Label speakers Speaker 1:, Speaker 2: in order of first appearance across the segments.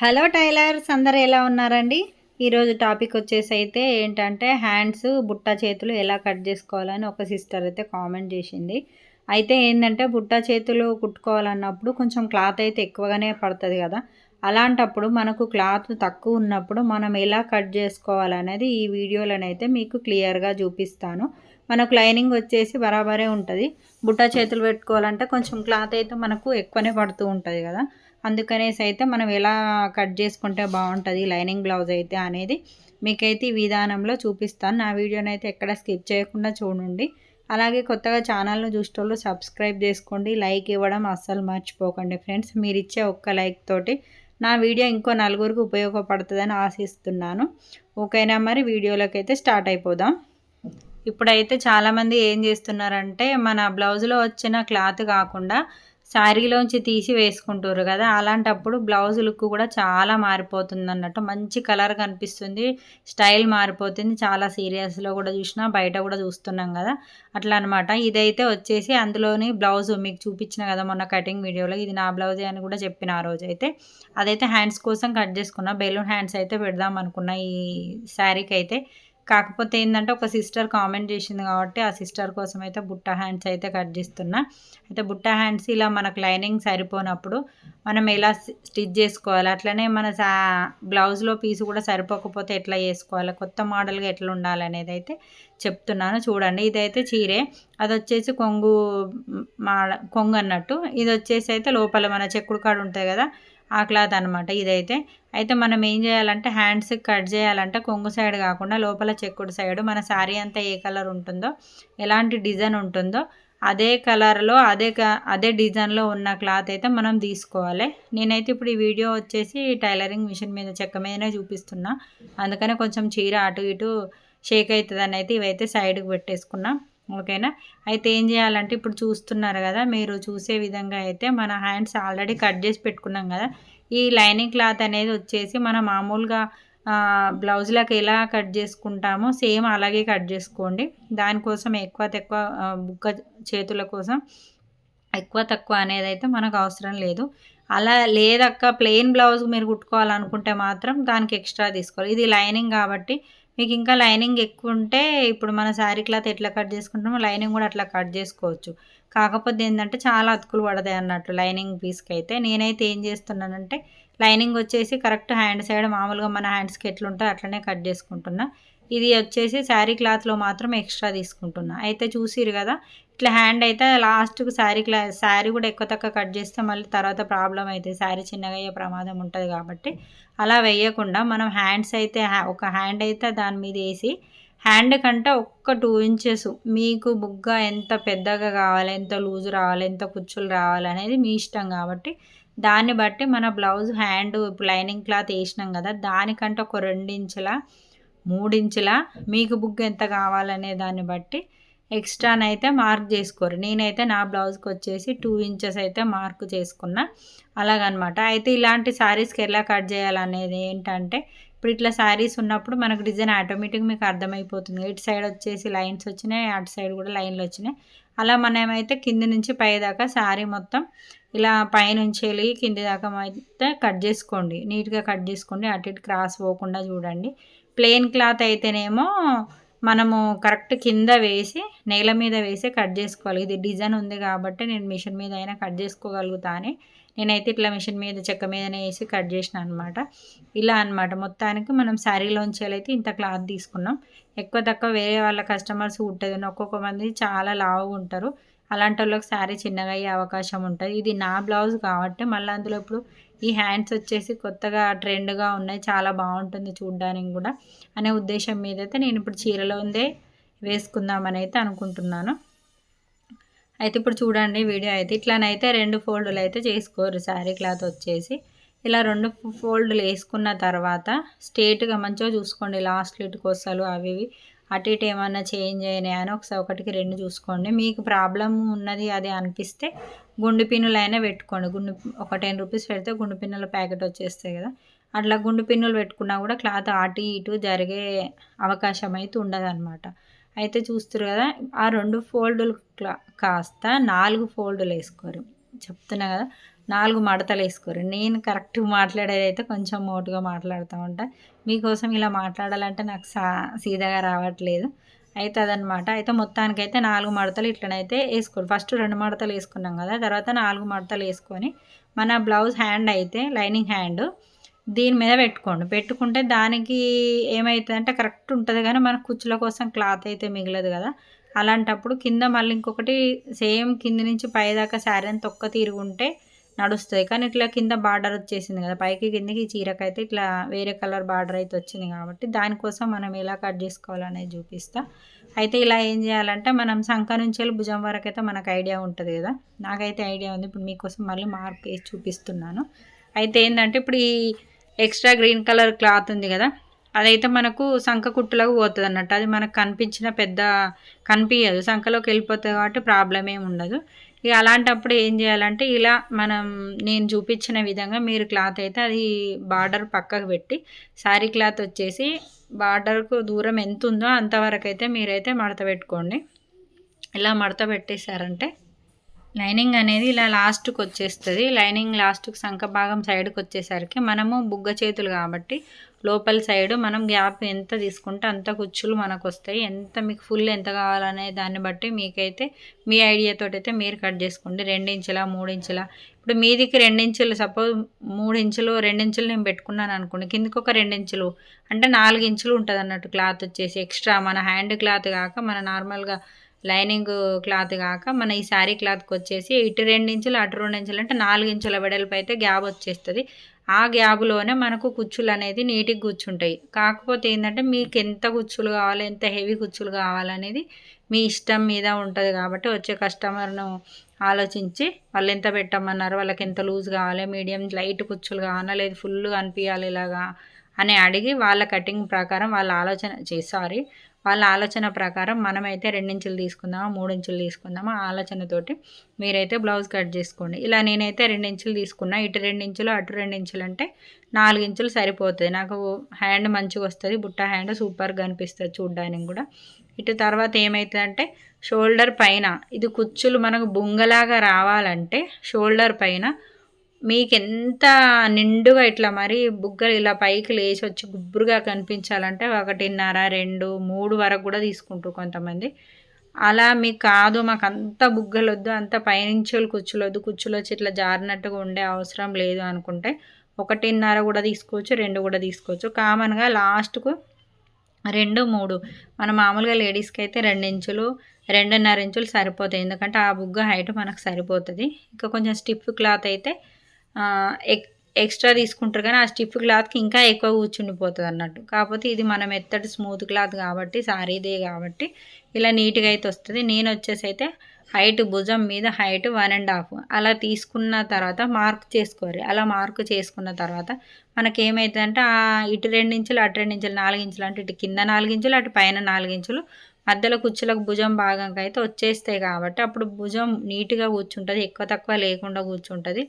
Speaker 1: Hello tailors అందరు ఎలా ఉన్నారండి? ఈరోజు టాపిక్ వచ్చేసి అయితే ఏంటంటే హ్యాండ్స్ బుట్ట చేతులు ఎలా కట్ చేసుకోవాలని ఒక సిస్టర్ అయితే కామెంట్ చేసింది. అయితే ఏంటంటే బుట్ట చేతులు కుట్టుకోవాలన్నప్పుడు కొంచెం క్లాత్ అయితే ఎక్కువగానే పడుతుంది కదా. అలాంటప్పుడు మనకు క్లాత్ తక్కువ ఉన్నప్పుడు మనం ఎలా కట్ చేసుకోవాలనేది ఈ వీడియోలోనైతే మీకు క్లియర్గా చూపిస్తాను. మనకు లైనింగ్ వచ్చేసి బరాబరే ఉంటుంది. బుట్ట చేతులు పెట్టుకోవాలంటే కొంచెం క్లాత్ అయితే మనకు ఎక్కువనే పడుతూ ఉంటుంది కదా. అందుకనేసి అయితే మనం ఎలా కట్ చేసుకుంటే బాగుంటుంది లైనింగ్ బ్లౌజ్ అయితే అనేది మీకైతే ఈ విధానంలో చూపిస్తాను. నా వీడియోని అయితే ఎక్కడ స్కిప్ చేయకుండా చూడండి. అలాగే కొత్తగా ఛానల్ను చూసేటోళ్ళు సబ్స్క్రైబ్ చేసుకోండి లైక్ ఇవ్వడం అస్సలు మర్చిపోకండి ఫ్రెండ్స్. మీరు ఇచ్చే ఒక్క లైక్ తోటి నా వీడియో ఇంకో నలుగురికి ఉపయోగపడుతుందని ఆశిస్తున్నాను. ఓకేనా మరి వీడియోలోకి అయితే స్టార్ట్ అయిపోదాం. ఇప్పుడైతే చాలామంది ఏం చేస్తున్నారంటే మన బ్లౌజ్లో వచ్చిన క్లాత్ కాకుండా శారీలోంచి తీసి వేసుకుంటారు కదా అలాంటప్పుడు బ్లౌజ్ లుక్ కూడా చాలా మారిపోతుంది అన్నట్టు మంచి కలర్ కనిపిస్తుంది స్టైల్ మారిపోతుంది. చాలా సీరియల్స్లో కూడా చూసినా బయట కూడా చూస్తున్నాం కదా అట్లా అనమాట ఇదైతే వచ్చేసి అందులోని బ్లౌజ్ మీకు చూపించిన కదా మొన్న కటింగ్ వీడియోలో ఇది నా బ్లౌజే అని కూడా చెప్పిన ఆ రోజు అయితే అదైతే హ్యాండ్స్ కోసం కట్ చేసుకున్నా బెలూన్ హ్యాండ్స్ అయితే పెడదాం అనుకున్నా ఈ శారీకి అయితే కాకపోతే ఏంటంటే ఒక సిస్టర్ కామెంట్ చేసింది కాబట్టి ఆ సిస్టర్ కోసం అయితే బుట్ట హ్యాండ్స్ అయితే కట్ చేస్తున్నా. అయితే బుట్ట హ్యాండ్స్ ఇలా మనకు లైనింగ్ సరిపోనప్పుడు మనం ఎలా స్టిచ్ చేసుకోవాలి? అట్లనే మన సా బ్లౌజ్లో పీస్ కూడా సరిపోకపోతే ఎట్లా చేసుకోవాలి? కొత్త మోడల్గా ఎట్లా ఉండాలనేది అయితే చెప్తున్నాను. చూడండి ఇదైతే చీరే. అది వచ్చేసి కొంగు మా కొంగు అన్నట్టు. ఇది వచ్చేసి అయితే లోపల మన చెక్కుడు కాడు ఉంటుంది కదా ఆ క్లాత్ అనమాట ఇదైతే. అయితే మనం ఏం చేయాలంటే హ్యాండ్స్ కట్ చేయాలంటే కొంగు సైడ్ కాకుండా లోపల చెక్కుడు సైడ్ మన శారీ అంతా ఏ కలర్ ఉంటుందో ఎలాంటి డిజైన్ ఉంటుందో అదే కలర్లో అదే అదే డిజైన్లో ఉన్న క్లాత్ అయితే మనం తీసుకోవాలి. నేనైతే ఇప్పుడు ఈ వీడియో వచ్చేసి టైలరింగ్ మిషన్ మీద చెక్క మీదనే చూపిస్తున్నా. అందుకనే కొంచెం చీర అటు ఇటు షేక్ అవుతుందని అయితే ఇవైతే సైడ్కి పెట్టేసుకున్నా. ఓకేనా? అయితే ఏం చేయాలంటే ఇప్పుడు చూస్తున్నారు కదా మీరు చూసే విధంగా అయితే మన హ్యాండ్స్ ఆల్రెడీ కట్ చేసి పెట్టుకున్నాం కదా ఈ లైనింగ్ క్లాత్ అనేది వచ్చేసి మనం మామూలుగా బ్లౌజ్లకు ఎలా కట్ చేసుకుంటామో సేమ్ అలాగే కట్ చేసుకోండి. దానికోసం ఎక్కువ తక్కువ బుక్క చేతుల కోసం ఎక్కువ తక్కువ అనేది అయితే మనకు అవసరం లేదు. అలా లేదక్క ప్లెయిన్ బ్లౌజ్ మీరు కుట్టుకోవాలనుకుంటే మాత్రం దానికి ఎక్స్ట్రా తీసుకోవాలి. ఇది లైనింగ్ కాబట్టి మీకు ఇంకా లైనింగ్ ఎక్కువ ఉంటే ఇప్పుడు మన శారీ క్లాత్ ఎట్లా కట్ చేసుకుంటామో లైనింగ్ కూడా అట్లా కట్ చేసుకోవచ్చు. కాకపోతే ఏంటంటే చాలా అతుకులు పడతాయి అన్నట్టు లైనింగ్ పీస్కి అయితే నేనైతే ఏం చేస్తున్నానంటే లైనింగ్ వచ్చేసి కరెక్ట్ హ్యాండ్ సైడ్ మామూలుగా మన హ్యాండ్స్కి ఎట్లుంటే అట్లనే కట్ చేసుకుంటున్నా. ఇది వచ్చేసి శారీ క్లాత్లో మాత్రం ఎక్స్ట్రా తీసుకుంటున్నా. అయితే చూసిరు కదా ఇట్లా హ్యాండ్ అయితే లాస్ట్కు శారీ క్లా శారీ కూడా ఎక్కువ తక్కువ కట్ చేస్తే మళ్ళీ తర్వాత ప్రాబ్లం అవుతుంది శారీ చిన్నగా అయ్యే ప్రమాదం ఉంటుంది కాబట్టి అలా వేయకుండా మనం హ్యాండ్స్ అయితే ఒక హ్యాండ్ అయితే దాని మీద వేసి హ్యాండ్ కంటే ఒక్క టూ ఇంచెస్ మీకు బుగ్గ ఎంత పెద్దగా కావాలి ఎంత లూజ్ రావాలి ఎంత కుచ్చులు రావాలి అనేది మీ ఇష్టం కాబట్టి దాన్ని బట్టి మన బ్లౌజ్ హ్యాండ్ ఇప్పుడు లైనింగ్ క్లాత్ వేసినాం కదా దానికంటే ఒక రెండించుల మూడించుల మీకు బుగ్గ ఎంత కావాలనే దాన్ని బట్టి ఎక్స్ట్రానైతే మార్క్ చేసుకోరు. నేనైతే నా బ్లౌజ్కి వచ్చేసి టూ ఇంచెస్ అయితే మార్క్ చేసుకున్నా. అలాగనమాట. అయితే ఇలాంటి శారీస్కి ఎలా కట్ చేయాలనేది ఏంటంటే ఇప్పుడు ఇట్లా శారీస్ ఉన్నప్పుడు మనకు డిజైన్ ఆటోమేటిక్ మీకు అర్థమైపోతుంది. ఇటు సైడ్ వచ్చేసి లైన్స్ వచ్చినాయి అటు సైడ్ కూడా లైన్లు వచ్చినాయి. అలా మనమైతే కింది నుంచి పై దాకా శారీ మొత్తం ఇలా పైనుంచి వెళ్ళి కింది దాకా అయితే కట్ చేసుకోండి. నీట్గా కట్ చేసుకోండి. అటు ఇటు క్రాస్ పోకుండా చూడండి. ప్లెయిన్ క్లాత్ అయితేనేమో మనము కరెక్ట్ కింద వేసి నేల మీద వేసి కట్ చేసుకోవాలి. ఇది డిజైన్ ఉంది కాబట్టి నేను మిషన్ మీద అయినా కట్ చేసుకోగలుగుతానే నేనైతే ఇట్లా మిషన్ మీద చెక్క మీదనే వేసి కట్ చేసిన అనమాట ఇలా అనమాట మొత్తానికి మనం శారీలోంచి అయితే ఇంత క్లాత్ తీసుకున్నాం. ఎక్కువ తక్కువ వేరే వాళ్ళ కస్టమర్స్ ఉంటుంది ఒక్కొక్క మంది చాలా లావుగా ఉంటారు. అలాంటి వాళ్ళకి శారీ చిన్నగా అయ్యే అవకాశం ఉంటుంది. ఇది నా బ్లౌజ్ కాబట్టి మళ్ళీ అందులో ఇప్పుడు ఈ హ్యాండ్స్ వచ్చేసి కొత్తగా ట్రెండ్గా ఉన్నాయి. చాలా బాగుంటుంది చూడడానికి కూడా అనే ఉద్దేశం మీద అయితే నేను ఇప్పుడు చీరలో ఉందే వేసుకుందామని అయితే అనుకుంటున్నాను. అయితే ఇప్పుడు చూడండి వీడియో అయితే. ఇట్లానైతే రెండు ఫోల్డ్లు అయితే చేసుకోరు. శారీ క్లాత్ వచ్చేసి ఇలా రెండు ఫోల్డ్లు వేసుకున్న తర్వాత స్ట్రేట్గా మంచిగా చూసుకోండి. లాస్ట్ లిట్ కొసలు అవి ఇవి అటు ఇటు ఏమన్నా చేంజ్ అయినాయి అని ఒకసారి ఒకటికి రెండు చూసుకోండి. మీకు ప్రాబ్లం ఉన్నది అది అనిపిస్తే గుండు పిన్నులు అయినా పెట్టుకోండి. గుండు ఒక టెన్ రూపీస్ పెడితే గుండు పిన్నుల ప్యాకెట్ వచ్చేస్తాయి కదా. అట్లా గుండు పిన్నులు పెట్టుకున్నా కూడా క్లాత్ అటు ఇటు జరిగే అవకాశం అయితే ఉండదు అనమాట అయితే చూస్తారు కదా ఆ రెండు ఫోల్డులు కాస్త నాలుగు ఫోల్డులు వేసుకోరు. చెప్తున్నా కదా నాలుగు మడతలు వేసుకోరు. నేను కరెక్ట్ మాట్లాడేది అయితే కొంచెం మోటుగా మాట్లాడుతూ ఉంటా. మీకోసం ఇలా మాట్లాడాలంటే నాకు సా సీదాగా రావట్లేదు. అయితే అదనమాట అయితే మొత్తానికైతే నాలుగు మడతలు ఇట్లనైతే వేసుకోరు. ఫస్ట్ రెండు మడతలు వేసుకున్నాం కదా తర్వాత నాలుగు మడతలు వేసుకొని మన బ్లౌజ్ హ్యాండ్ అయితే లైనింగ్ హ్యాండ్ దీని మీద పెట్టుకోండి. పెట్టుకుంటే దానికి ఏమవుతుందంటే కరెక్ట్ ఉంటుంది కానీ మన కుచ్చుల కోసం క్లాత్ అయితే మిగలదు కదా. అలాంటప్పుడు కింద మళ్ళీ ఇంకొకటి సేమ్ కింద నుంచి పైదాకా శారీ అని తొక్క తీరుగుంటే నడుస్తుంది కానీ ఇట్లా కింద బార్డర్ వచ్చేసింది కదా. పైకి కిందకి చీరకైతే ఇట్లా వేరే కలర్ బార్డర్ అయితే వచ్చింది కాబట్టి దానికోసం మనం ఎలా కట్ చేసుకోవాలనేది చూపిస్తా. అయితే ఇలా ఏం చేయాలంటే మనం సంఖ నుంచి వెళ్ళి భుజం వరకు అయితే మనకు ఐడియా ఉంటుంది కదా. నాకైతే ఐడియా ఉంది. ఇప్పుడు మీకోసం మళ్ళీ మార్క్ వేసి చూపిస్తున్నాను. అయితే ఏంటంటే ఇప్పుడు ఈ ఎక్స్ట్రా గ్రీన్ కలర్ క్లాత్ ఉంది కదా. అదైతే మనకు సంఖ కుట్టులకు పోతుంది అన్నట్టు అది మనకు కనిపించిన పెద్ద కనిపించదు సంఖలోకి వెళ్ళిపోతుంది కాబట్టి ప్రాబ్లం ఏమి ఉండదు. ఇక అలాంటప్పుడు ఏం చేయాలంటే ఇలా మనం నేను చూపించిన విధంగా మీరు క్లాత్ అయితే అది బార్డర్ పక్కకు పెట్టి శారీ క్లాత్ వచ్చేసి బార్డర్కు దూరం ఎంత ఉందో అంతవరకు అయితే మీరైతే మడత పెట్టుకోండి. ఇలా మడత పెట్టేశారంటే లైనింగ్ అనేది ఇలా లాస్ట్కి వచ్చేస్తుంది. లైనింగ్ లాస్ట్కి సంఖ భాగం సైడ్కి వచ్చేసరికి మనము బుగ్గ చేతులు కాబట్టి లోపల సైడ్ మనం గ్యాప్ ఎంత తీసుకుంటే అంత కుచ్చులు మనకు వస్తాయి ఎంత మీకు ఫుల్ ఎంత కావాలనే దాన్ని బట్టి మీకైతే మీ ఐడియాతో అయితే మీరు కట్ చేసుకోండి. రెండించుల మూడించుల. ఇప్పుడు మీదికి రెండించులు సపోజ్ మూడు ఇంచులు రెండించులు నేను పెట్టుకున్నాను అనుకోండి కిందకి ఒక రెండించులు అంటే నాలుగు ఇంచులు ఉంటుంది అన్నట్టు క్లాత్ వచ్చేసి ఎక్స్ట్రా మన హ్యాండ్ క్లాత్ కాక మన నార్మల్గా లైనింగ్ క్లాత్ కాక మన ఈ శారీ క్లాత్కి వచ్చేసి ఇటు రెండు ఇంచులు అటు రెండు ఇంచులు అంటే నాలుగు ఇంచుల వెడల్పు అయితే గ్యాప్ వచ్చేస్తుంది. ఆ గ్యాబ్లోనే మనకు కుచ్చులు అనేది నీట్గా కూర్చుంటాయి కాకపోతే ఏంటంటే మీకు ఎంత కుచ్చులు కావాలి ఎంత హెవీ కుచ్చులు కావాలనేది మీ ఇష్టం మీద ఉంటుంది కాబట్టి వచ్చే కస్టమర్ను ఆలోచించి వాళ్ళు ఎంత పెట్టమన్నారు వాళ్ళకి ఎంత లూజ్ కావాలి మీడియం లైట్ కుచ్చులు కావాలా లేదు ఫుల్గా అనిపించాలి ఇలాగా అని అడిగి వాళ్ళ కటింగ్ ప్రకారం వాళ్ళ ఆలోచన చే సారీ వాళ్ళ ఆలోచన ప్రకారం మనమైతే రెండించులు తీసుకుందామా మూడించులు తీసుకుందామా ఆలోచనతోటి మీరైతే బ్లౌజ్ కట్ చేసుకోండి. ఇలా నేనైతే రెండించులు తీసుకున్నా ఇటు రెండించులు అటు రెండించులు అంటే నాలుగు ఇంచులు సరిపోతుంది నాకు హ్యాండ్ మంచిగా వస్తుంది బుట్ట హ్యాండ్ సూపర్గా అనిపిస్తుంది చూడ్డానికి కూడా. ఇటు తర్వాత ఏమవుతుందంటే షోల్డర్ పైన ఇది కుచ్చులు మనకు బొంగలాగా రావాలంటే షోల్డర్ పైన మీకు ఎంత నిండుగా ఇట్లా మరి బుగ్గలు ఇలా పైకి లేచి వచ్చి గుబ్బురుగా కనిపించాలంటే ఒకటిన్నర రెండు మూడు వరకు కూడా తీసుకుంటారు కొంతమంది. అలా మీకు కాదు మాకు అంత బుగ్గలు వద్దు అంత పైనుంచి కుచ్చులొద్దు కుచ్చులు ఇట్లా జారినట్టుగా ఉండే అవసరం లేదు అనుకుంటే ఒకటిన్నర కూడా తీసుకోవచ్చు రెండు కూడా తీసుకోవచ్చు. కామన్గా లాస్ట్కు రెండు మూడు. మన మామూలుగా లేడీస్కి అయితే రెండు ఇంచులు రెండున్నర ఇంచులు సరిపోతాయి. ఎందుకంటే ఆ బుగ్గ హైట్ మనకు సరిపోతుంది. ఇంకా కొంచెం స్టిఫ్ క్లాత్ అయితే ఎక్స్ట్రా తీసుకుంటారు కానీ ఆ స్టిఫ్ క్లాత్కి ఇంకా ఎక్కువ కూర్చుండిపోతుంది అన్నట్టు కాకపోతే ఇది మనం ఎత్తటి స్మూత్ క్లాత్ కాబట్టి సారీదే కాబట్టి ఇలా నీట్గా అయితే వస్తుంది. నేను వచ్చేసి అయితే హైట్ భుజం మీద హైట్ వన్ అండ్ హాఫ్. అలా తీసుకున్న తర్వాత మార్క్ చేసుకోవాలి. అలా మార్క్ చేసుకున్న తర్వాత మనకి ఏమవుతుందంటే ఆ ఇటు రెండు ఇంచులు అటు రెండు ఇంచులు నాలుగు ఇంచులు అంటే ఇటు కింద నాలుగు ఇంచులు అటు పైన నాలుగు ఇంచులు మధ్యలో కుచ్చులకు భుజం భాగంకి అయితే వచ్చేస్తాయి కాబట్టి అప్పుడు భుజం నీట్గా కూర్చుంటుంది. ఎక్కువ తక్కువ లేకుండా కూర్చుంటుంది.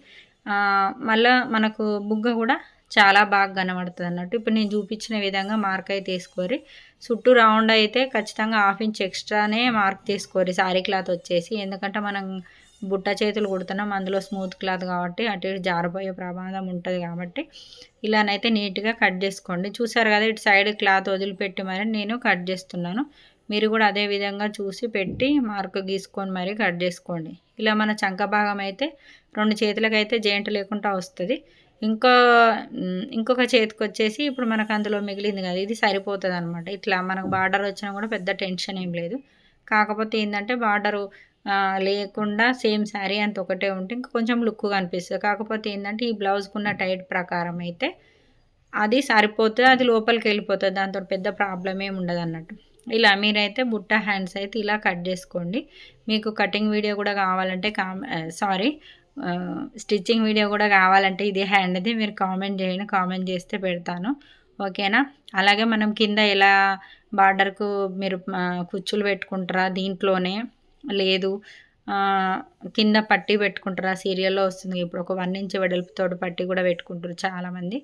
Speaker 1: మళ్ళీ మనకు బుగ్గ కూడా చాలా బాగా కనబడుతుంది అన్నట్టు. ఇప్పుడు నేను చూపించిన విధంగా మార్క్ అయితే వేసుకోరి చుట్టూ రౌండ్ అయితే ఖచ్చితంగా హాఫ్ ఇంచ్ ఎక్స్ట్రానే మార్క్ తీసుకోరి సారీ క్లాత్ వచ్చేసి. ఎందుకంటే మనం బుట్ట చేతులు కుడుతున్నాం. అందులో స్మూత్ క్లాత్ కాబట్టి అటు ఇటు జారిపోయే ప్రమాదం ఉంటుంది కాబట్టి ఇలానైతే నీట్గా కట్ చేసుకోండి. చూసారు కదా ఇటు సైడ్ క్లాత్ వదిలిపెట్టి మరి నేను కట్ చేస్తున్నాను. మీరు కూడా అదే విధంగా చూసి పెట్టి మార్క్ గీసుకొని మరీ కట్ చేసుకోండి. ఇలా మన చంక భాగం అయితే రెండు చేతులకైతే అయితే జాయింట్ లేకుండా వస్తుంది. ఇంకో ఇంకొక చేతికి వచ్చేసి ఇప్పుడు మనకు అందులో మిగిలింది కదా ఇది సరిపోతుంది అనమాట ఇట్లా మనకు బార్డర్ వచ్చినా కూడా పెద్ద టెన్షన్ ఏం లేదు. కాకపోతే ఏంటంటే బార్డరు లేకుండా సేమ్ శారీ అంత ఒకటే ఉంటే ఇంకా కొంచెం లుక్ కనిపిస్తుంది. కాకపోతే ఏంటంటే ఈ బ్లౌజ్కున్న టైట్ ప్రకారం అయితే అది సరిపోతుంది అది లోపలికి వెళ్ళిపోతుంది. దాంతో పెద్ద ప్రాబ్లం ఏమి ఉండదు అన్నట్టు ఇలా మీరైతే బుట్ట హ్యాండ్స్ అయితే ఇలా కట్ చేసుకోండి. మీకు కటింగ్ వీడియో కూడా కావాలంటే కామ్ సారీ స్టిచ్చింగ్ వీడియో కూడా కావాలంటే ఇదే హ్యాండ్ది మీరు కామెంట్ చేయండి. కామెంట్ చేస్తే పెడతాను. ఓకేనా? అలాగే మనం కింద ఎలా బార్డర్కు మీరు కుచ్చులు పెట్టుకుంటారా దీంట్లోనే? లేదు. కింద పట్టి పెట్టుకుంటారా? సీరియల్లో వస్తుంది. ఇప్పుడు ఒక వన్ ఇంచ్ వెడల్పుతోటి పట్టి కూడా పెట్టుకుంటారు చాలామంది.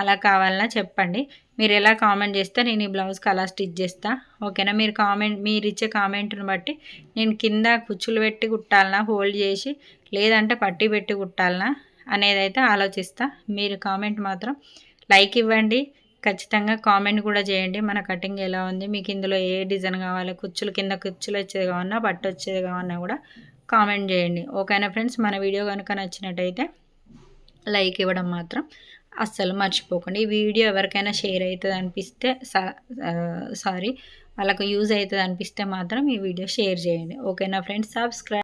Speaker 1: అలా కావాలన్నా చెప్పండి. మీరు ఎలా కామెంట్ చేస్తే నేను ఈ బ్లౌజ్కి అలా స్టిచ్ చేస్తా. ఓకేనా? మీరు కామెంట్ మీరు ఇచ్చే కామెంట్ని బట్టి నేను కింద కుచ్చులు పెట్టి కుట్టాలనా హోల్డ్ చేసి లేదంటే పట్టి పెట్టి కుట్టాలనా అనేది అయితే ఆలోచిస్తా. మీరు కామెంట్ మాత్రం లైక్ ఇవ్వండి. ఖచ్చితంగా కామెంట్ కూడా చేయండి. మన కటింగ్ ఎలా ఉంది? మీకు ఇందులో ఏ డిజైన్ కావాలి? కుచ్చులు కింద కుచ్చులు వచ్చేది కావన్నా పట్టు వచ్చేది కావన్నా కూడా కామెంట్ చేయండి. ఓకేనా ఫ్రెండ్స్? మన వీడియో కనుక నచ్చినట్టయితే లైక్ ఇవ్వడం మాత్రం అస్సలు మర్చిపోకండి. ఈ వీడియో ఎవరికైనా షేర్ అవుతుంది అనిపిస్తే సారీ వాళ్ళకు యూజ్ అవుతుంది అనిపిస్తే మాత్రం ఈ వీడియో షేర్ చేయండి. ఓకేనా ఫ్రెండ్స్? సబ్స్క్రైబ్